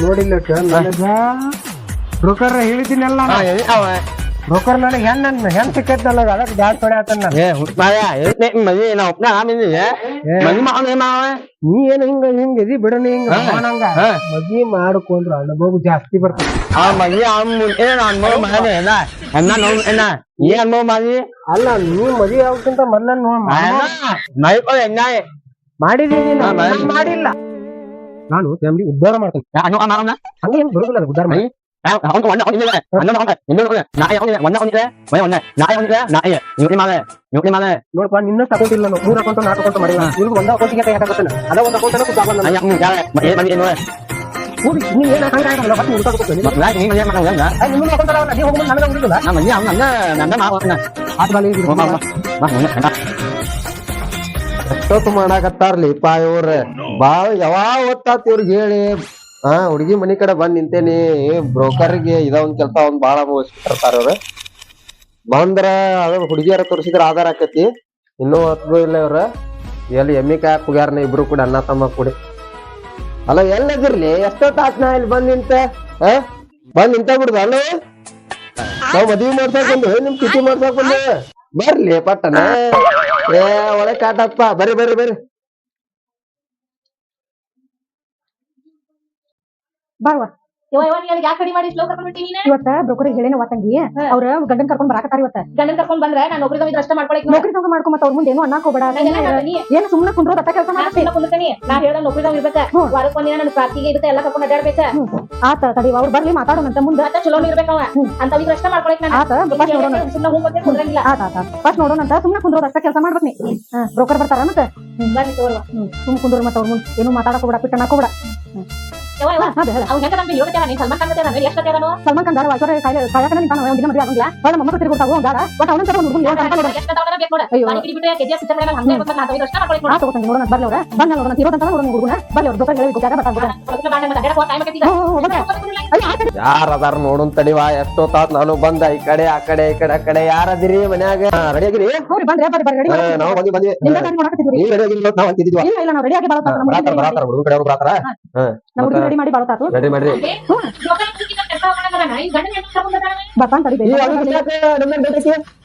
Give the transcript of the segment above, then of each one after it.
ನೋಡಿಲ್ಲ ನನಗ ಬ್ರೋಕರ್ ಹೇಳಿದ್ದೀನಲ್ಲ ಹಾ ಎಲ್ಲಿ ಅವ ಬ್ರೋಕರ್ ನನಗೆ ಹೆಣ್ ನನ್ನ ಹೆಣ್ ಸಿಕ್ಕೈತಲ್ಲ ಅದಕ್ಕೆ ಜಾಸ್ತಿ ಹೊಡೆ ಆತನ ನಾನು. ಏ ಹುಟ್ಟಾಯ ಎಲ್ಲಿ ಮದಿ ನಾವು ಒಪ್ನ ಆಮೇಲೆ ಮದಿ ಮನಿ ಮಾವ? ನೀ ಏನ್ ಹಿಂಗ ಹಿಂಗ ಇದಿ ಬಿಡ ನೀ ಹಿಂಗ ಹಂಗ ಮದಿ. ಮಾಡ್ಕೊಂಡ್ರ ಅನುಭವ ಜಾಸ್ತಿ ಬರ್ತದೆ. ಆ ಮದಿ ಅಮ್ಮ ಏನ ಅನುಭವ ಮಾಡಿ ಏನ? ಅನ್ನ ನೋವು ಏನ? ಅನ್ಭವ ಮಾಡಿ ಅಲ್ಲ ನೀ ಮದಿ ಆಗೋಕ್ಕಿಂತ ಮೊದ್ಲ ನೋಡ್ ಮೈಕೋ ಎನ್ನ ಮಾಡಿದೀನಿ ಹಾ, ನಾನು. ಮಾಡಿ. ಮಾಡಿಲ್ಲ. ನಾನು ಫ್ಯಾಮಿಲಿ ಉದ್ಧಾರ ಮಾಡ್ತೀನಿ. ಹಂಗ ಏನ್ ಬರುದಿಲ್ಲ ಉದ್ಧಾರ ಮಾಡಿ. ಅವನಿದೆ ಅನ್ನ ಅವನ ಇನ್ನೊಂದು ನಾಯಿ ಅವನಿದೆ ಒಂದ ಅವನಿದೆ ಮನೆ ಒಂದ ನಾಯಿ ಅವನಿದೆ ನಾಯಿ ಇವನಿ ಮಾಲೆ ನೋಡಪ್ಪ ನಿನ್ನ ಅಕೌಂಟ್ ಇಲ್ಲ ಪೂರ ಅಕೌಂಟ್ ನಾಲ್ಕು ಅಕೌಂಟ್ ಮಾಡಿಲ್ಲ ಇವ್ರಿಗೆ ಒಂದ ಅಕೌಂಟಿಗೆ ಕೈ ಅದ ಒಂದ್ ಅಕೌಂಟ್ ಅನ್ನೋ ಯಾರ ಏನು ಆಗಲ್ಲ ಮತ್ತೆ ಮಾಡೋ ನಿಮ್ಮ ಅಕೌಂಟ್ ಅಲ್ಲ ನೀವು ನಾನು ಹೋಗಿಲ್ಲ ಅವ್ನು ನನ್ನ ಆತ ಬಾಲಿ ಬಾ ಬಾ ಬಾ ಬಾ ಎಷ್ಟೊತ್ತು ಮಾಡಾಕತ್ತಾರ್ಲಿ ಪಾ ಇವ್ರ ಬಾಳ ಯಾವ ಹೊತ್ತಾತ್ ಇವ್ರಿಗೆ ಹೇಳಿ. ಹಾ, ಹುಡುಗಿ ಮನಿ ಕಡೆ ಬಂದ್ ನಿಂತೇನಿ. ಬ್ರೋಕರ್ಗೆ ಇದ ಒಂದ್ ಕೆಲ್ಸ ಒಂದ್ ಬಾಳ ಮುಗಿಸ್ಬಿಟ್ಟಿರ್ತಾರ ಅವ್ರ. ಬಂದ್ರ ಅದ ಹುಡುಗಿಯರ ತೋರಿಸಿದ್ರ ಆಧಾರ ಆಕತಿ. ಇನ್ನೂ ಹತ್ತದು ಇಲ್ಲ ಇವ್ರ. ಎಲ್ಲಿ ಎಮ್ಮಿ ಕಾಯಕ್ ಹೋಗ್ಯಾರನ ಇಬ್ರು ಕೂಡ ಅಣ್ಣ ತಮ್ಮ ಕೂಡಿ. ಅಲ್ಲ, ಎಲ್ಲದಿರ್ಲಿ? ಎಷ್ಟೊತ್ತ ತಾಸ್ ಇಲ್ಲಿ ಬಂದ್ ನಿಂತ? ಆ ಬಂದ್ ನಿಂತ ಬಿಡುದ? ಅಲ್ಲ? ನಾವ್ ಮದ್ವಿ ಮಾಡ್ಸಕ್ ನಿಮ್ ಕಿಟಿ ಮಾಡ್ಸಕ್ ಬರ್ಲಿ ಪಟ್ಟಣ. ಏ ಒಳ್ಳೆ ಕಾಟಪ್ಪ. ಬರ್ರಿ ಬರ್ರಿ ಬರ್ರಿ ಬಾರ್ವಾ ಯವ್ವ ಯವ್ವ ನೀ ಯಾಕೆ ಕಡಿಮೆ ಮಾಡಿ ಸ್ಲೋ ಕರ್ಕೊಂಡ್ ಬಿಟ್ಟಿ ನೀನ? ಇವತ್ತ ಬ್ರೋಕರಿಗೆ ಹೇಳಿನ ತಂಗಿ ಅವ್ರ ಗಂಡನ್ ಕರ್ಕೊಂಡ್ ಬರಾಕತ್ತಾರ ಇವತ್ತ. ಗಂಡನ್ ಕರ್ಕೊಂಡ್ ಬಂದ್ರ ನಾ ನೌಕರಿ ಇದ್ರ ಅಷ್ಟ ಮಾಡ್ಕೊಳಕ್ ನೌಕರಿ ತಗೊಂಡ್ ಮಾಡ್ಕೊಂಡ್ ಮತ್ತ ಅವ್ರ ಮುಂದೆ ಏನು ಅನ್ನಕ್ ಹೋಗ್ಬೇಡ. ಏನ್ ಸುಮ್ನೆ ಕುಂದ್ರೋದ್ ಅಟ್ಟ ಕೆಲಸ ಕುಂದಿರ್ತೀನಿ. ನಾ ಹೇಳ ನೌಕರಿ ಇರ್ಬೇಕ. ಹ್ಮ್. ವಾರಕ್ಕೆ ಒಂದಿನ ನನ್ನ ಪ್ರಾರ್ಥಿಗೆ ಇದಕ್ಕೆ ಎಲ್ಲ ಕರ್ಕೊಂಡ್ ಅಡ್ಡಾಡ್ಬೇಕ. ಆತ ತಡಿ ಅವ್ರು ಬರ್ಲಿ ಮಾತಾಡೋಣಂತ ಮುಂದ. ಮತ್ತ ಚಲೋ ಇರ್ಬೇಕವ ಅಂತ ಇದ್ರ ಅಷ್ಟ ಮಾಡ್ಕೊಳಕ್ ನಾನು. ಆತ ಫಸ್ಟ್ ನೋಡೋಣ. ಸುಮ್ಮನೆ ಹೂ ಮತ್ತೆ ಕುಂದ್ರಂಗಿಲ್ಲ. ಆತ ಆತ. ಫಸ್ಟ್ ನೋಡೋಣಂತ ಸುಮ್ನೆ ಕುಂದ್ರೋದ್ ಅಷ್ಟ ಕೆಲಸ ಮಾಡ್ಬೇಕು ನೀ. ಬ್ರೋಕರ್ ಬರ್ತಾರ ಮತ್ತೆ? ಬರ್ರಿ ತಗೋರ್ವ. ಸುಮ್ ಕುಂದ್ರ ಮತ್ತ ಅವ್ರ ಮುಂದೆ. ಏನು ಮಾತಾಡಕ್ ಹೋಗ್ಬೇಡ ಬಿಟ್ಟು ಅನ್ನಕ್ ಹೋಗ್ಬೇಡ. ಯವ್ವ ಯವ್ವ ಅದೇ ಹೇಳ ಅವ್ನ ಯೋಗತ್ಯಾರ ನೀನ್ ಸಲ್ಮಾನ್ ಖಾನ್ ಎಷ್ಟು ಅತ್ಯಾರನು ಸಲ್ಮಾನ್ ಖಾನ್ ದಾರ ಐಶ್ವರ್ಯ ಕಾಯಕನ ನಿಂತಾನ ಒಂದಿನ ಮದ್ವೆ ಆಗಂಗಿಲ್ಲ ಹೊಳ್ಳ ಮೊಮ್ಮಕ್ಕ ತಿರುಗುತ್ತಾವ ಅವ್ನ್ ದಾರ ಬಟ್ ಅವನ ತರ ಹುಡುಗನ್ ಏನ್ ಅಂತ ನೋಡೋಣ ಎಷ್ಟು ತಗೊಂಡ ಬೇಕು ನೋಡ ಅಯ್ಯೋ. ನಾನು ಕಿಡಿ ಬಿಟ್ಟು ಕೆಜಿ ಸಿಸ್ಟಮ್ ಮೇಲೆ ಹಂಗೆ ಬಂದ ನಾನು ಇದ್ರ ಅಷ್ಟ ಮಾಡ್ಕೊಳಕ್ ತಗೋತಾನೆ ನೋಡೋಣ ಬರ್ಲಿ ಅವ್ರ ಬಂದ ನೋಡೋಣ ಇರೋದಂತ ನೋಡೋಣ ಹುಡುಗನ ಬರ್ಲಿ ಅವ್ರ ಬ್ರೋಕರ್ ಹೇಳಿ ಗೊತ್ತಾಗ ಬತ್ತಾಗ ನೋಡ ಯಾರ ಅದಾರ ನೋಡೋನ್ ತಡಿವಾ ಎಷ್ಟೊತ್ತಾತ್ ನಾನು ಬಂದ ಈ ಕಡೆ ಆ ಕಡೆ ಈ ಕಡೆ ಆ ಕಡೆ ಯಾರದಿರಿ ಮನ್ಯಾಗ? ರೆಡಿ ಆಗಿರಿ? ಬಂದ್ರೆ ಬರ್ರಿ ಬರ್ರಿ ರೆಡಿ ನಾವು ಬಂದಿ ಬಂದಿ ರೆಡಿ ಆಗಿರಿ ನಾವ್ ಅಂತಿದ್ವಿ ಇಲ್ಲ ಇಲ್ಲ ನಾವು ರೆಡಿ ಆಗಿ ಬರಾತಾರ ಹುಡುಗ ಕಡೆ ರೆಡಿ ಮಾಡಿ ಬಾಳತಾತು ರೆಡಿ ಮಾಡ್ರಿ. ಬರ್ತಾನ ತಡಿ?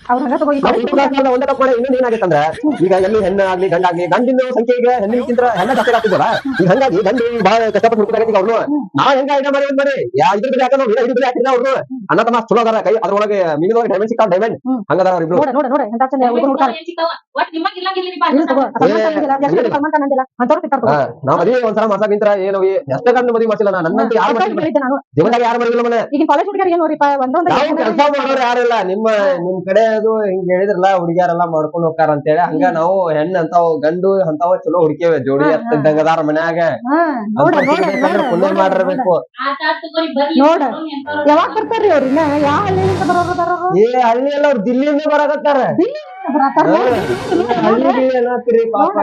ಅವ್ರ ಹಂಗ ಒಂದೇ ಇನ್ನೊಂದ್ ಈಗ ಎಲ್ಲಿ ಹೆಣ್ಣ ಆಗ್ಲಿ ಗಂಡ ಆಗ್ಲಿ ಗಂಡಿನ ಸಂಖ್ಯೆ ಈಗ ಹೆಣ್ಣಿಗಿಂತ ಹೆಣ್ಣ ಜಾಸ್ತಿ ಆಗ್ತಿದ್ವಲ್ಲ ಈಗ ಹಂಗಾಗಿ ಗಂಡು ಬಹಳ ಕಷ್ಟಪಟ್ಟು ಅವ್ರು ನಾವ್ ಹೆಂಗ ಐಡ ಮಾಡಿ ಮಾಡಿ ಇದ್ರ ಹಾಕೋದು ಇದ್ರ ಬಗ್ಗೆ ಹಾಕಿದ್ರೆ ಅವ್ರು ಅಣ್ಣ ತಮ್ಮ ಚಲೋ ಅದಾರ ಕೈ ಅದ್ರೊಳಗೆ ಮಿನಿಮಮ್ ಡೈಮಂಡ್ ಸಿಕ್ಕಾವ ಡೈಮಂಡ್. ಹಂಗದಾರ ಅವ್ರಿಬ್ರು ನೋಡ ನೋಡ ನೋಡ ಎಂತ ಚಂದ ಮದ್ವಿ ಒಂದ್ಸಲ ಮಾಡ್ಸಾಕ್ ನಿಂತ್ರ ಏನು ಎಷ್ಟೇ ಗಂಡ ಮದುವೆ ಮಾಡ್ಸಿಲ್ಲ ನಾನು ನನ್ನಂತ ಯಾರು ಜೀವನದಾಗ ಯಾರು ಮಾಡಿಲ್ಲ ಮನೆ. ಈಗಿನ ಕಾಲೇಜ್ ಹುಡುಗಿಯರು ಏನ್ ನೋಡ್ರಿಪ್ಪ ಒಂದೊಂದು ನಾವು ಕೆಲಸ ಮಾಡೋರು ಯಾರಿಲ್ಲ. ನಿಮ್ಮ ನಿಮ್ ಕಡೆ ಅದು ಹಿಂಗ್ ಹೇಳಿದ್ರಲ್ಲ ಹುಡುಗಿಯರೆಲ್ಲ ಮಾಡ್ಕೊಂಡ್ ಹೋಗ್ತಾರ ಅಂತೇಳಿ. ಹಂಗ ನಾವು ಹೆಣ್ಣು ಅಂತಾವ್ ಗಂಡು ಅಂತಾವ ಚಲೋ ಹುಡುಕೇವೆ ಜೋಡಿ. ಅದಾರ ಮನ್ಯಾಗ. ಹಾ ನೋಡ ಪುಣ್ಯ ಮಾಡಿರ್ಬೇಕು. ನೋಡ. ಯಾವಾಗ ಬರ್ತಾರ್ರಿ ಅವ್ರ ಇನ್ನ? ಯಾವ ಹಳ್ಳಿಯಿಂದ ಬರೋರು ಬರೋರು ಏ ಹಳ್ಳಿ ಎಲ್ಲ ಅವ್ರು ದಿಲ್ಲಿಯಿಂದ ಬರಾಕತ್ತಾರ. ಹಳ್ಳಿಗೆ ಏನಾಗ್ತೀರಿ ಪಾಪ.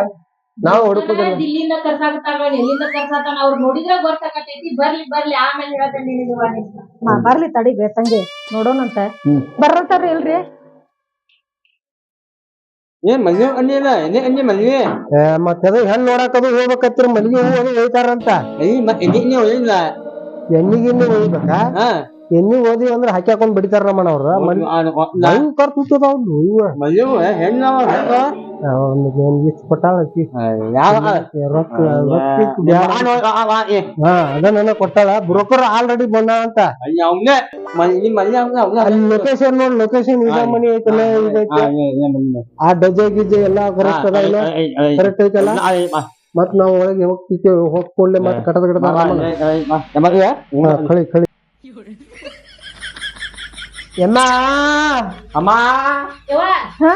ನಾವು ಹುಡುಕುದಿಲ್ಲ. ಇಲ್ಲಿಂದ ಕರ್ಸಾಕತ್ತಾರ ಎಲ್ಲಿಂದ ಕರ್ಸಾತಾನ ಅವ್ರು ನೋಡಿದ್ರೆ ಗೊತ್ತಾಗತೈತಿ ಬರ್ಲಿ ಬರ್ಲಿ ಆಮೇಲೆ ಹೇಳ್ತೇನೆ ನಿನಗೆ ಬರ್ಲಿ ತಡಿ ಬೇಕಂಗೆ ನೋಡೋಣಂತ. ಅಂತ ಬರ್ತಾರ್ರಿ ಇಲ್ರಿ ಏನ್ ಮದ್ವೆ ಅಂದಿಲ್ಲ ಎಣ್ಣೆ ಅಂದಿ ಮದ್ವೆ ಮತ್ತೆ ಅದು ಹೆಣ್ ನೋಡಾಕದು ಅದು ಹೋಗ್ಬೇಕತ್ತಿರ ಮಲ್ಲಿಗೆ ಹೂ ಅದು ಹೇಳ್ತಾರಂತ ಮತ್ತೆ ಎಣ್ಣೆ ಒಯ್ಯಿಲ್ಲ ಎಣ್ಣಿಗಿನ್ನು ಒಯ್ಬೇಕಾ? ಹಾ. ಎಣ್ಣಿ ಓದಿ ಅಂದ್ರೆ ಹಾಕ್ಯಾಕೊಂಡ್ ಬಿಡಿತಾರ ನಮ್ಮಣ್ಣ ಅವ್ರ. ಭಯಂಕರ ತುತ್ತದ ಅವ್ನು ಅದ ಕೊಟ್ಟಾಳ. ಬ್ರೋಕರ್ ಆಲ್ರೆಡಿ ಬಂದ ಅಂತ. ಅಲ್ಲಿ ಲೊಕೇಶನ್ ನೋಡಿ ಲೊಕೇಶನ್ ಇದ ಮನಿ ಐತಲ್ಲ ಇದೈತಿ. ಆ ಡಜೆ ಗಿಜೆ ಎಲ್ಲಾ ಕರೆಕ್ಟ್ ಅದ ಇಲ್ಲ? ಕರೆಕ್ಟ್ ಐತಲ್ಲ? ಮತ್ ನಾವ್ ಒಳಗೆ ಹೋಗ್ತಿದ್ದೇವೆ ಹೋಗ್ಕೊಳ್ಳೆ ಮತ್ ಕಟದ ಕಟದ ಕಳಿ ಕಳಿ. ಎಮ್ಮ ಅಮ್ಮ! ಯವ್ವ! ಹಾ?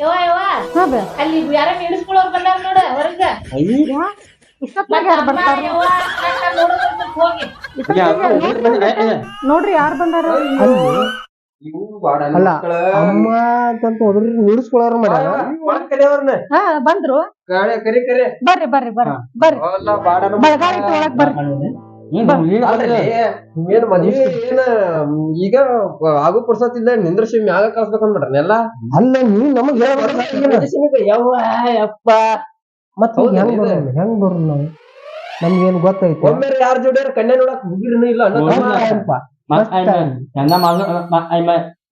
ಯವ್ವ ಯವ್ವ! ಹಾ ಬೇ. ಅಲ್ಲಿ ಯಾರ ಹಿಡಿಸ್ಕೊಳ್ಳೋರ್ ಬಂದಾರ ನೋಡ ಹೊರಗ. ಇಷ್ಟೊತ್ತಾಗ ಯಾರು ಬರ್ತಾರ ನೋಡ್ರಿ ಯಾರು ಬಂದಾರ? ಅಲ್ಲ, ಮಕ್ಕಳ. ಅಮ್ಮ ಅಂತ ಹೋದ್ರಿ ನಿಲ್ಲಿಸ್ಕೊಳ್ಳೋರು ಮಾಡ್ಯಾರ ಹಾ ಬಂದ್ರು. ಕರೆ ಕರಿ ಬರ್ರಿ ಬರ್ರಿ ಬರ್ರಿ ಬರ್ರಿ. ಒಳಗ್ ಬರ್ರಿ. ಏನ್ ಮದ್ವಿ ಏನ ಈಗ ಆಗು ಪುರ್ಸತ್ ಇಲ್ಲ ನಿಂದ್ರಸಿ ಮ್ಯಾಗ ಕಳ್ಸ್ಬೇಕಂದ್ಬಿಟ್ರಿ ಎಲ್ಲ ಅಲ್ಲ? ನೀ ನಮಗ್ ಯವ್ವ ಯಪ್ಪ. ಮತ್ತ ಹೆಂಗ್? ಬರೋಣ ಹೆಂಗ್ ಬರೋಣ ನಾವು? ನಮ್ಗೇನ್ ಗೊತ್ತೈತಿ ಒಮ್ಮೆ ಯಾರ ಜೋಡಿಯಾರ ಕಣ್ಣೆ ನೋಡಕ್ ಮುಗಿರ್ನು ಇಲ್ಲ ಅಣ್ಣ ತಮ್ಮ.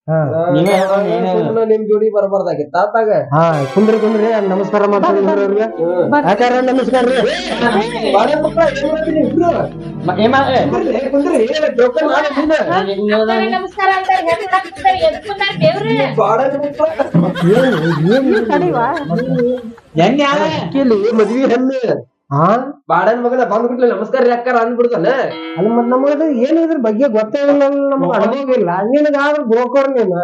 ಸುಮ್ನೆ ನಿಮ್ ಜೋಡಿ ಬರಬಾರ್ದಾಗಿತ್ತ ಆತಾಗ ಹಾ ಕುಂದ್ರಿ ಕುಂದ್ರಿ ನಮಸ್ಕಾರ ಮಾಡ್ತಾರೆ ಅವ್ರಿಗೆ ಆಕಾರ ನಮಸ್ಕಾರ ರೀ ಮಕ್ಕಳ? ಕುಂದ್ರಿ, ನೀನು? ನಮಸ್ಕಾರ ದೇವ್ರು ಮಕ್ಕಳ ನೀವ್ ತಡಿವಾ ಇಲ್ಲಿ ಮದ್ವಿ ಹೆಣ್ಣು ಹಾ ಬಾಡನ್ ಮಗನ ಬಂದ್ಬಿಟ್ಲೆ ನಮಸ್ಕಾರ ರೀ ಅಕ್ಕಾರ ಅಂದ್ಬಿಡ್ತಾನ. ಅಲ್ಲಿ ಮತ್ ನಮಗ ಏನ್ ಇದ್ರ ಬಗ್ಗೆ ಗೊತ್ತೇ ಇಲ್ಲ ನಮಗ ಅನುಭವ ಇಲ್ಲ. ನಿನಗಾದ್ರ ಬ್ರೋಕರ್ ನೀನ್?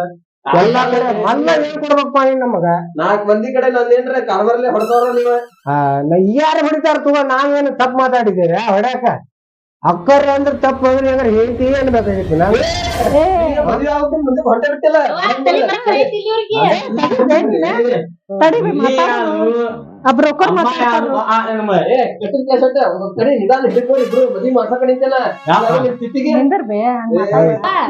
ಎಲ್ಲಾ ಕಡೆ ಮಲ್ಲ ಹೇಳ್ಕೊಡ್ಬೇಕಪ್ಪ ಕೊಡ್ಬೇಕಪ್ಪ ನೀನ್ ನಮಗ. ನಾಲ್ಕ್ ಮಂದಿ ಕಡೆ ನಂದೇನ್ರ ಕಾಲ್ಮರಲ್ಲೇ ಹೊಡೆದವ್ರ ನೀವ? ಯಾರು ಹೊಡಿತಾರ ತಗೋ ನಾವೇನು ತಪ್ಪು ಮಾತಾಡಿದ್ದೀರ? ಹೊಡ್ಯಾಕ? ಅಕ್ಕರ ಅಂದ್ರ ತಪ್ಪು ಅಂದ್ರೆ ಹೆಂಗಾರ ಹೇಳ್ತಿ ಅನ್ಬೇಕಾಗಿತ್ತು ನಾನು ಮದ್ವೆ ಆಗೋದು ಮುಂದೆ ಹೊಂಟೆ ಬಿಟ್ಟಿಲ್ಲ. ಆ ಬ್ರೋಕರ್ ಮಾತಾಡ್ತಾರು ನಿಂದರ್ ಬೇ ಹಂಗ್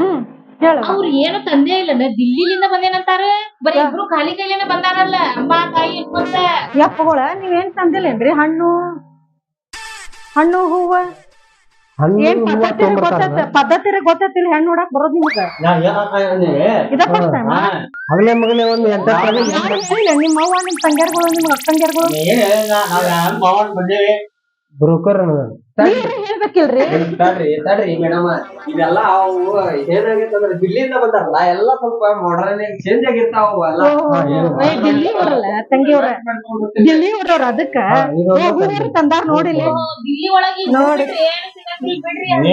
ಹ್ಮ್ ಹೇಳು. ಅವ್ರು ಏನು ತಂದೆ ಇಲ್ಲ ದಿಲ್ಲಿಲಿಂದ ಬಂದೇನಂತಾರ? ಬರೀ ಇಬ್ರು ಖಾಲಿ ಕೈಲೇನೆ ಬಂದಾರಲ್ಲ ಅಮ್ಮ ತಾಯಿ ಇಟ್ಕೊಂತ ಯಪ್ಪಗಳ ನೀವೇನ್ ತಂದಿಲ್ಲೇನ್ರಿ ಹಣ್ಣು. ಹಣ್ಣು ಹೂವ. ಏನ್ ಪದ್ಧತಿ ಗೊತ್ತೈತ ಪದ್ಧತಿ ಗೊತ್ತೈತಿಲ್ಲ ಹೆಣ್ಣು ನೋಡಕ್ ಬರೋದ್ ನಿಮ್ಗ? ಇದ ಫಸ್ಟ್ ಟೈಮ್ ಹಗಲೇ ಮಗಲೇ ಒಂದು ಎಂತ ಯಾರು ಹೇಳಿಲ್ಲ ನಿಮ್ಮ ಅವ್ವ ನಿಮ್ ತಂಗ್ಯಾರ್ಗಳು ನಿಮ್ ಅಕ್ಕಂಗ್ಯಾರ್ಗಳು ಬ್ರೋಕರ್ ನೀವ್ರಿ ಹೇಳ್ಬೇಕಿಲ್ರಿ ತಡ್ರಿ ತಡ್ರಿ ಮೇಡಮ್ ಇದೆಲ್ಲ ಅವು ಏನಾಗೈತಂದ್ರ ದಿಲ್ಲಿಂದ ಬಂದಾರಲ್ಲ ಎಲ್ಲ ಸ್ವಲ್ಪ ಮಾಡರ್ನ್ ಚೇಂಜ್ ಆಗಿರ್ತಾವ ಅವು ಎಲ್ಲ ಏ, ದಿಲ್ಲಿ ಅವ್ರಲ್ಲ ತಂಗಿಯವ್ರ ದಿಲ್ಲಿ ಅವ್ರವ್ರ ಅದಕ್ಕ ಏ, ಹೂವರು ತಂದಾರ ನೋಡಿಲ್ಲ ದಿಲ್ಲಿ ಒಳಗೆ ನೋಡಿ. ಏನು ಸಿಗಂಗಿಲ್ಲ ಬಿಡ್ರಿ ಅಂತ.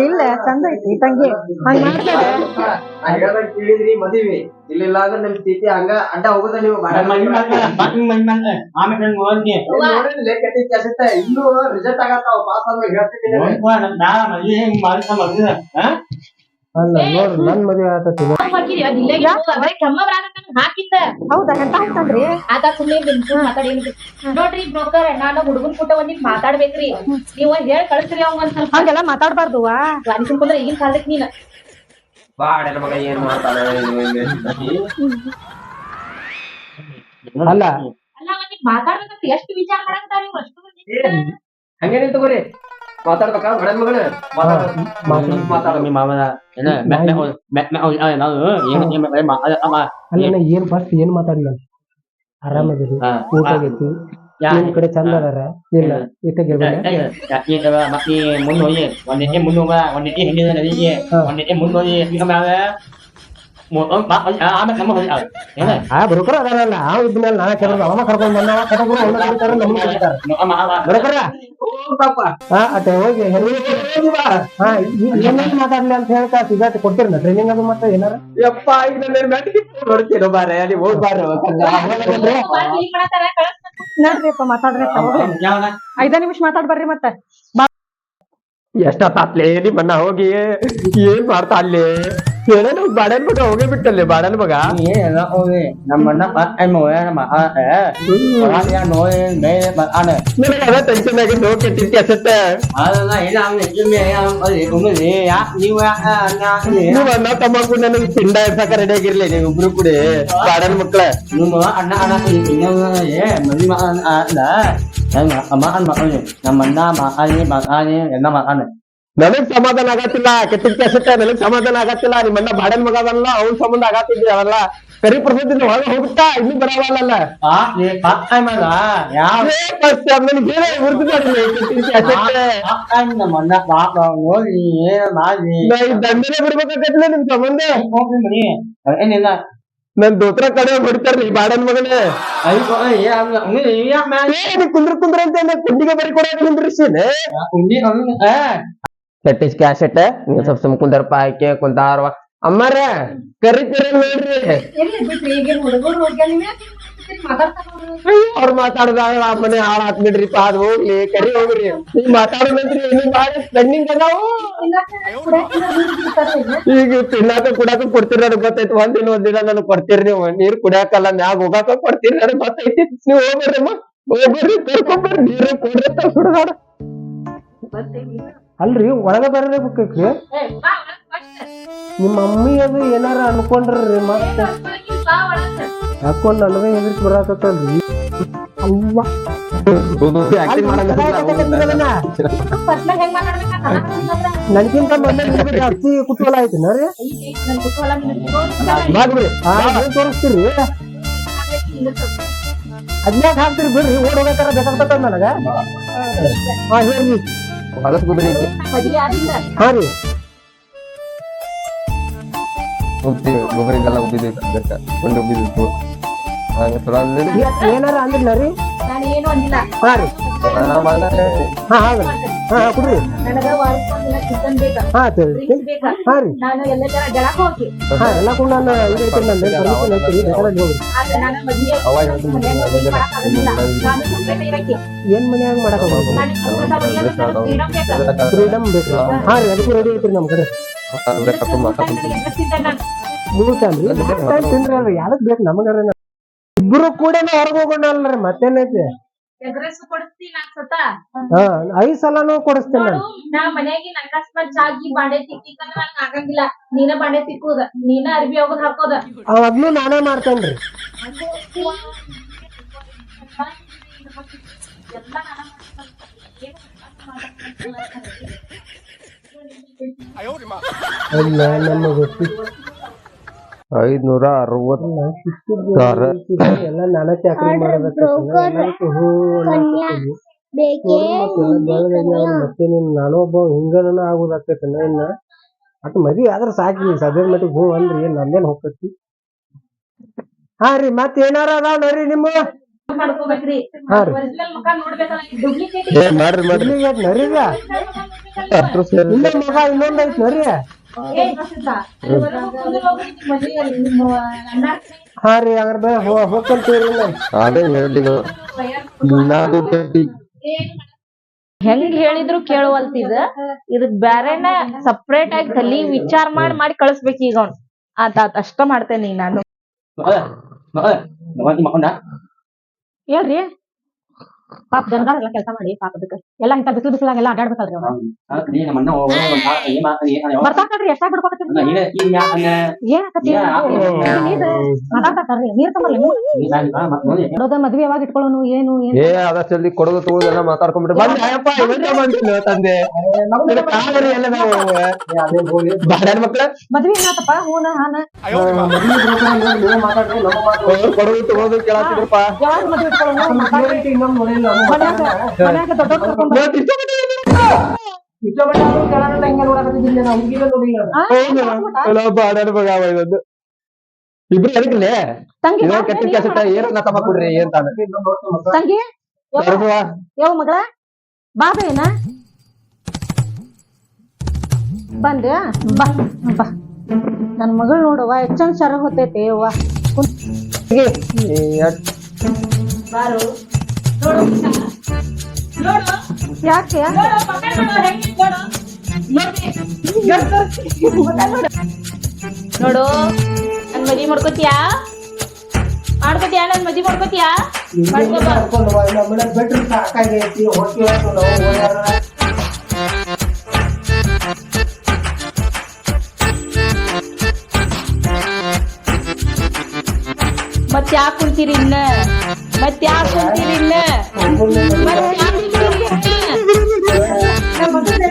ಇಲ್ಲ ಚಂದ ಐತಿ ತಂಗಿ ಹಂಗ ಮಾಡ್ಬೇಡ ನಾ ಹೇಳ್ದಂಗ್ ಕೇಳಿದ್ರಿ ಮದ್ವಿ ಇಲ್ಲಿಲ್ಲ ಅಂದ್ರೆ ನಿಮ್ ಸ್ಥಿತಿ ಹಂಗ ಅಡ್ಡ ಹೋಗುದ ನೀವು ನೋಡಿದ್ರೆ ಕೆಟ್ಟ ಕೆಸತ್ತ ಇನ್ನೂ ರಿಸಲ್ಟ್ ಆಗತ್ತಾವ ಪಾಸ್ ಆದ್ಮೇಲೆ ಹೇಳ್ತೀನಿ ಅಲ್ಲ ನೋಡ್ರಿ ನನ್ ಮದ್ವೆ ಹೌದಾ ಅಂತ ಆತ ಸುಮ್ಮನೆ ನೋಡ್ರಿ ಬ್ರೋಕರ್ ನಾನು ಹುಡುಗನ್ ಕೂಟ ಒಂದಿಟ್ ಮಾತಾಡ್ಬೇಕ್ರಿ. ನೀವ್ ಒಂದ್ ಹೇಳ್ ಕಳಿಸ್ರಿ ಅವಂಗ ಒಂದ್ ಸ್ವಲ್ಪ. ಹಂಗೆಲ್ಲ ಮಾತಾಡ್ಬಾರ್ದು ಅನ್ಕೊಂಡ್ರೆ ಈಗಿನ ಕಾಲಕ್ಕೆ ನೀನ್. ಬಾಡೆನ ಮಗ ಏನ್ ಮಾಡ್ತಾನೆ ಅಲ್ಲ. ಅಲ್ಲ ಒಂದಿಟ್ ಮಾತಾಡ್ಬೇಕಂತ ಎಷ್ಟು ವಿಚಾರ ಇವ್ರು ಅಷ್ಟು. ಹಂಗೇನಿಲ್ಲ ತಗೋರಿ. ಮಾತಾಡ್ಬೇಕಾ? ಬಡನ್ ಮಗನ ಮಾತಾಡ. ಮಾತಾಡ. ಅಲ್ಲ ನಾ ಏನ್ ಫಸ್ಟ್ ಏನ್ ಮಾತಾಡ್ಲ ಆರಾಮದಿರಿ ಊಟ ಆಗೈತಿ. ನಿಮ್ ಕಡೆ ಚಂದ ಅದಾರ? ಇಲ್ಲ ಮುಂದೋಗ ಒಂದಿಟ್ಟೆ ಹಿಂದಿನ ನದಿಗೆ ಒಂದಿಟ್ಟೆ ಮುಂದೋಗಿ ಆಮೇಲೆ ಆಮೇಲೆ ನಮ್ಮ ಹೋಗಿ ಏನ ಆ ಬ್ರೋಕರ್ ಅದಾರಲ್ಲ ಆ ಇದ್ಮೇಲೆ ನಾಳೆ ಕೆಲಸ ಅವ ಕರ್ಕೊಂಡ್ ಬಂದ ಕಟಕರು ಅವ್ನ ಕರೀತಾರ ನಮ್ಗೆ ಕರೀತಾರ ಬ್ರೋಕರ ಹಾ ಅತ್ತೆ ಹೋಗಿ ಹೆಣ್ಣು ಹಾ ಏನೇನ್ ಮಾತಾಡ್ಲಿ ಅಂತ ಹೇಳ್ತಾ ಸಿಗತ್ತೆ ಕೊಟ್ಟಿರ್ನ ಟ್ರೈನಿಂಗ್ ಅದು ಮತ್ತೆ ಏನಾರ ಯಪ್ಪ ಈಗ ನನ್ನ ಮೆಟ್ಟಿಗೆ ನೋಡ್ತೀನೋ ಬಾರೆ ಅಲ್ಲಿ ಹೋಗ್ ಬಾರ ನೋಡ್ರಿಪ್ಪ ಮಾತಾಡ್ರಿ ಐದ ನಿಮಿಷ ಮಾತಾಡ್ ಬರ್ರಿ ಮತ್ತ ಎಷ್ಟೊತ್ತಾತ್ಲೆ ನಿಮ್ಮನ್ನ ಹೋಗಿ ಏನ್ ಮಾಡ್ತಾ ಅಲ್ಲಿ ಏನೇನು ಬಾಡನ್ ಮಗ ಹೋಗಿ ಬಿಟ್ಟಲ್ಲಿ ಬಾಡನ್ ಮಗ? ನಮ್ಮನ್ನ ನಮ್ಮ ನೋಯ್ ಬೇ ಅಣ್ಣ ನಿನಗೆ ಅದ ಟೆನ್ಷನ್ ಆಗಿ ನೋವು ಅವ್ನು ಯಾ ನೀವು ಅಣ್ಣ ತಮ್ಮ ನನಗೆ ಪಿಂಡ ಇರ್ಸಕ ರೆಡಿ ಆಗಿರ್ಲಿ ನೀವು ಇಬ್ರು ಕೂಡ ಬಾಡನ್ ಮಕ್ಳ. ನಿಮ್ಮ ಅಣ್ಣ ಅಣ್ಣ ಮದಿ ಅಲ್ಲ. ನಮ್ಮ ಅಣ್ಣ ನಮ್ಮ ಅಣ್ಣ ಮಹಾನಿ ಮಹಾನಿ ಎಲ್ಲ ಮಹಾನ ನನಗ್ ಸಮಾಧಾನ ಆಗತ್ತಿಲ್ಲ ಕೆಟ್ಟಿದ್ ಕೆಸತ್ತ ನನಗ್ ಸಮಾಧಾನ ಆಗತ್ತಿಲ್ಲ ನಿಮ್ಮಣ್ಣ ಬಾಡನ್ ಮಗ ಅದಲ್ಲ ಅವ್ನ ಸಂಬಂಧ ಆಗತ್ತಿದ್ವಿ ಅವೆಲ್ಲ ಕರಿ ಪ್ರಸಿದ್ಧ ಒಳಗೆ ಹೋಗುತ್ತಾ? ಇನ್ನೂ ಬರವಲ್ಲ ದಂಡನೆ ಬಿಡ್ಬೇಕಾಗತ್ತಿಲ್ಲ ನಿಮ್ ಸಂಬಂಧ? ಏನಿಲ್ಲ ನನ್ ದೋತ್ರ ಕಡೆ ಹೊಡಿತಾರ್ರಿ ಬಾಡನ್ ಮಗನೇ. ಕುಂದ್ರ ಕುಂದ್ರ ಅಂತ ಕುಂಡಿಗೆ ಬರಿ ಕೊಡೋಕೆ ನಿಂದ್ರಿಸಿನೆ ಉಂಡಿ ಅವ್ನು ಏ ಕೆಟ್ಟಿಸ್ ಕ್ಯಾಸೆಟ್ ನೀವು ಸ್ವಲ್ಪ ಸುಮ್ ಕುಂದರ್ಪ ಆಯ್ಕೆ ಕುಂತಾರವ ಅಮ್ಮಾರ ಕರಿತೀರ ನೋಡ್ರಿ ಎಲ್ಲಿ ಬಿಟ್ರಿ ಈಗಿನ ಹುಡುಗರು ಹೋಗ್ಯಾರ ನೀವೇ ಅವ್ರ ಮಾತಾಡ್ದಾಗ ಆ ಮನೆ ಹಾಳಾತ್ ಬಿಡ್ರಿಪ್ಪ ಅದ್ ಹೋಗ್ಲಿ ಕರಿ ಹೋಗ್ರಿ ನೀವ್ ಮಾತಾಡೋದಂತ್ರಿ ಏನು ಮಾಡಿ ಪೆಂಡಿಂಗ್ ಅದಾವು ಈಗ ತಿನ್ನಾಕ ಕುಡಾಕ ಕೊಡ್ತೀರಿ ನನಗ್ ಗೊತ್ತೈತಿ ಒಂದಿನ ಒಂದಿನ ನನಗ್ ಕೊಡ್ತೀರಿ ನೀವು ನೀರ್ ಕುಡಿಯಾಕಲ್ಲ ಮ್ಯಾಗ ಹೋಗಾಕ ಕೊಡ್ತೀರಿ ನನಗ್ ಗೊತ್ತೈತಿ ನೀವ್ ಹೋಗ್ಬರ್ರಮ್ಮ ಹೋಗ್ಬರ್ರಿ ಕರ್ಕೊಂಬರ್ರಿ ನೀರು ಕೊಡ್ರಿ ಅಂತ ಸುಡ್ಗಾಡ ಅಲ್ರಿ ಒಳಗ ಬರಲೇಬೇಕ್ರಿ ನಿಮ್ಮ ಮಮ್ಮಿ ಅದು ಏನಾರ ಅನ್ಕೊಂಡ್ರಿ ಮತ್ತೆ? ಹಾಕೊಂಡ್ ನನಗೆ ಹೆದರ್ಕ್ ಬರಾಕತ್ತಲ್ರಿ? ಅವ್ವ. ನನಗಿಂತ ನಿಮ್ಗೆ ಜಾಸ್ತಿ ಕುತೂಹಲ ಆಯ್ತು ರೀ? ಏನ್ ತೋರಿಸ್ತೀರಿ? ಅದ್ನ್ಯಾಕ್ ಹಾಕ್ತಿರಿ ಬಿಡ್ರಿ ಓಡ್ ಹೋಗತ್ತಾರ ಬೇಕಾಗ್ತದ ನನಗ? ಹಾ ಹೇಳ್ರಿ. ಹೊಲಸ್ ಗುದ್ರಿ ಆಗಿಲ್ಲ. ಹಾ ರೀ. ಗೊಬ್ಬರಿಗೆಲ್ಲ ಉಬ್ಬಿದೆ ಕೊಂಡು ಉಬ್ಬಿದಿತ್ತು ಹಾಗೆ ಚಲೋ ಅಂದ್ರಿ ಏ- ಏನಾರ ಅಂದಿಲ್ಲ ರೀ? ನಾನು ಏನು ಅಂದಿಲ್ಲ. ಹಾ ರೀ. ಹಾ ಹಾ ಹಾ ಕುಡ್ರಿ. ನನಗ ವಾರಕ್ಕೊಂದಿನ ಚಿಕನ್ ಬೇಕಾ? ಹಾ ತೇಳಿ ಡ್ರಿಂಕ್ಸ್ ಬೇಕಾ? ಹಾ ರೀ. ನಾನು ಎಲ್ಲ ತರ ಜಳಕ ಹೋಗಿ. ಹಾ ಎಲ್ಲ ಕೂಡ ನಾನು ಐತಿ ನಂದು ಪರ್ಮಿಷನ್ ಐತಿ ಬೇಕಾದ್ರೆ ಹೋಗ್ರಿ. ಆದ್ರೆ ನಾನು ಮದ್ವೆ ಅವಾಗ ಹೋಗಿ ಮಾಡಕ್ಕಾಗಂಗಿಲ್ಲ. ನಾನು separate ಇರಕ್ಕೆ. ಏನ್ ಮನ್ಯಾಗ ಮಾಡಕ. ಫ್ರೀಡಮ್ ಬೇಕು? ಹಾ. ರೀ ಅದಕ್ಕೂ ರೆಡಿ ಐತ್ರಿ ನಮ್ ಕಡೆ. ಮೂರ್ ಬೇಕು? ನಮಗಾರ ಇಬ್ರು ಕೂಡ ಹೊರಗೆ ಹೋಗೋಣ ಅಲ್ರಿ ಮತ್ತೇನೈತಿ? Rice ಕೊಡಿಸ್ತೀನಿ ನಾಲ್ಕ್ ಸತ. ಹಾ ಐದ್ ಸಲನೂ ಕೊಡಿಸ್ತೇನೆ ನೋಡು, ನಾ ಮನ್ಯಾಗಿನ ಅಕಸ್ಮಾತ್ ಚಾಗಿ ಬಾಂಡೆ ತಿಕ್ಕಿಕಂದ್ರ ನಂಗ್ ಆಗಂಗಿಲ್ಲ ನೀನ ಬಾಂಡೆ ತಿಕ್ಕುದ ನೀನ ಅರ್ಬಿ ಅವಾಗ ಹಾಕೋದ ಅವಾಗ್ಲೂ ನಾನೇ ಮಾಡ್ತೇನ್ರಿ ಅಲ್ಲ. ಎಲ್ಲ ನಾನೇ ಹೂ ಅನ್ನಕತ್ತೀನಿ. ನೋಡು ಅರವತ್ತು ಎಲ್ಲ ಬೆಳ್ದಂಗೆ ಅವ್ನು ಮತ್ತೆ ನೀನ್ ನಾನು ಒಬ್ಬ ಹಿಂಗನ ಆಗೋದಾಕೈತೆ ಇನ್ನ. ಅಟ್ ಮದಿ ಆದ್ರ ಸಾಕಿ ಸದ್ಯದ ಮಟ್ಟಿಗೆ ಹೂ ಅಂದ್ರಿ ಏನ್ ನಂದೇನ್ ಹೋಗ್ತೈತಿ ಹಾ ರೀ ಮತ್ ಏನಾರ ಅದಾವ ನೋಡ್ರಿ ನಿಮ್ಮ? ಮಾಡ್ಕೋಬೇಕ್ರಿ. ಮಾಡ್ರಿ ಮಾಡ್ರಿ. ಇಲ್ಲಿಗೆ ನರಿಗ ಮಗ ಇನ್ನೊಂದ್ ಐತ್ ನೋಡ್ರಿ. ಹಾ ರೀ ಹಂಗಾರ ಹೋಗ್ಕೊಂತೀವ್ರಿ ಅದೇ ಹೇಳಿದ್ದು ನಾನು. ತಟ್ಟಿ ಹೆಂಗ್ ಹೇಳಿದ್ರು ಕೇಳುವಲ್ತಿದ ಇದಕ್ ಬ್ಯಾರೆನ ಸಪ್ರೇಟ್ ಆಗಿ ತಲಿ ವಿಚಾರ ಮಾಡಿ ಮಾಡಿ ಕಳಿಸ್ಬೇಕು ಈಗ ಅವ್ನ್. ಆತ ಆತ ಅಷ್ಟ ಮಾಡ್ತೇನೆ ಈಗ ನಾನು. ಹೇಳ್ರಿ. ಪಾಪ ಜನಗಾರ ಎಲ್ಲ ಕೆಲಸ ಮಾಡಿ ಪಾಪದಕ್ಕ ಎಲ್ಲ ಇಂತ ಬಿಸಿಲು ಬಿಸಿಲಾಗೆಲ್ಲ ಅಡ್ಡಾಡ್ಬೇಕಲ್ರಿ ಅವ್ರ ನಮ್ಮ ಅಣ್ಣ ಬರ್ತಾಕಲ್ರಿ ಎಷ್ಟಾಗ್ ಬಿಡ್ಕೊಕತ್ತೀರಿ ಏನಾಕತ್ತಿ ಮಾತಾಡ್ತಾರ್ರಿ ನೀರ್ ತಗೊಂಡ್ರಿ ನೋಡೋದ ಮದ್ವೆ ಯಾವಾಗ ಇಟ್ಕೊಳ್ಳೋನು ಏನು ಏನು ಏ ಅದಷ್ಟು ಜಲ್ದಿ ಕೊಡೋದು ತಗೋದು ಎಲ್ಲ ಮಾತಾಡ್ಕೊಂಡ್ಬಿಟ್ರೆ ಬಂದೆ ಅಯ್ಯಪ್ಪ ಇವತ್ತೇ ಮಾಡ್ತೀನಿ ತಂದೆ ನಮ್ದು ಕಾಲರಿ ಎಲ್ಲ ಬಾಡ್ಯಾನ ಮಕ್ಳ ಮದ್ವೆ ಏನಾತಪ್ಪ ಹೂನ ಹಾನ ಅವ್ರು ಕೊಡೋದು ತಗೋದು ಕೇಳತ್ತಿದ್ರಪ್ಪ ಯಾವಾಗ ಮದ್ವೆ ಇಟ್ಕೊಳ್ಳೋನು ಇಬ್ರು ಎದಕ್ಲೆ ಕೆಟ್ಟ ನೀನ್ ಕೆಸಟ ಏನ ತಮ್ಮ ಕೊಡ್ರಿ ಏನ್ ತಾನ ತಂಗಿ ಯವ್ವ ಮಗಳ? ಬಾ ಬೇನ ಬಂದೆ? ಬಾ ಬಾ. ನನ್ ಮಗಳು ನೋಡುವ ಎಷ್ಟ್ ಚಂದ ಸರ ಹೊತ್ತೈತೆ ಯವ್ವ. ಬಾರು. ಯಾಕೆ? ನೋಡು, ನನ್ ಮದಿ ಮಾಡ್ಕೋತಿಯಾ? ಮಾಡ್ಕೋತಿಯಾ, ನನ್ ಮದಿ ಮಾಡ್ಕೋತಿಯಾ? ಮಾಡ್ಕೋ ಬಾ. ಮತ್ ಯಾಕ್ ಕುಂತೀರಿ ಇನ್ನ? ಮತ್ ಯಾಕೆ ಕುಂತೀರಿ ಯಾಕ್ ಕುಂತೀರಿ?